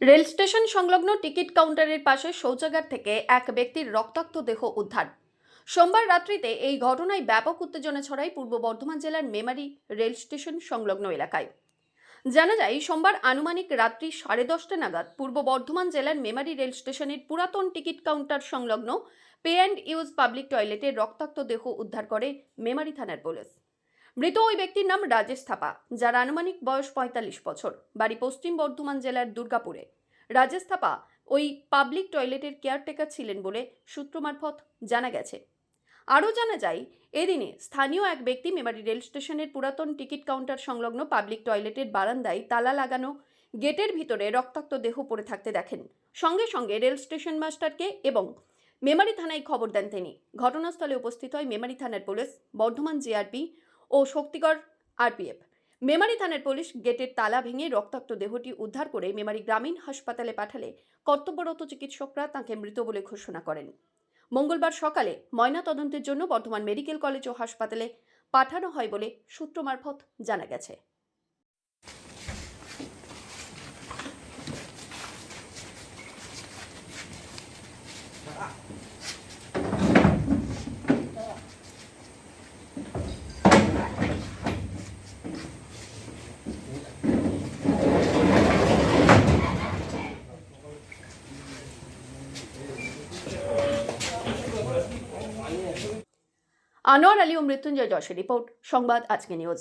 Rail station সংলগ্ন ticket কাউন্টারের পাশে শৌচাগার থেকে এক ব্যক্তির রক্তাক্ত দেহ উদ্ধার। সোমবার রাত্রিতে এই ঘটনায় ব্যাপক উত্তেজনা ছড়ায় পূর্ব বর্ধমান জেলার মেমারি রেল স্টেশন সংলগ্ন এলাকায়। জানা যায়, সোমবার আনুমানিক রাত্রি সাড়ে দশটা নাগাদ পূর্ব বর্ধমান জেলার মেমারি রেল স্টেশনের পুরাতন টিকিট কাউন্টার সংলগ্ন পে অ্যান্ড ইউজ পাবলিক টয়লেটে রক্তাক্ত দেহ উদ্ধার করে মেমারি থানার পুলিশ। মৃত ওই ব্যক্তির নাম রাজেশ থাপা, যার আনুমানিক বয়স পঁয়তাল্লিশ বছর, বাড়ি পশ্চিম বর্ধমান জেলার দুর্গাপুরে। রাজেশ থাপা ওই পাবলিক টয়লেটের কেয়ারটেকার ছিলেন বলে সূত্র মারফত জানা গেছে। আরও জানা যায়, এদিনে স্থানীয় এক ব্যক্তি মেমারি রেল স্টেশনের পুরাতন টিকিট কাউন্টার সংলগ্ন পাবলিক টয়লেটের বারান্দায় তালা লাগানো, গেটের ভিতরে রক্তাক্ত দেহ পড়ে থাকতে দেখেন। সঙ্গে সঙ্গে রেল স্টেশন মাস্টারকে এবং মেমারি থানায় খবর দেন তিনি। ঘটনাস্থলে উপস্থিত হয় মেমারি থানার পুলিশ, বর্ধমান জিআরপি ও শক্তিগড় আরপিএফ। মেমারি থানার পুলিশ গেটের তালা ভেঙে রক্তাক্ত দেহটি উদ্ধার করে মেমারি গ্রামীণ হাসপাতালে পাঠালে কর্তব্যরত চিকিৎসকরা তাকে মৃত বলে ঘোষণা করেন। মঙ্গলবার সকালে ময়না তদন্তের জন্য বর্ধমান মেডিকেল কলেজ ও হাসপাতালে পাঠানো হয় বলে সূত্র মারফত জানা গেছে। আনোয়ার আলী ও মৃত্যুঞ্জয় যশের রিপোর্ট সংবাদ আজকে নিউজ।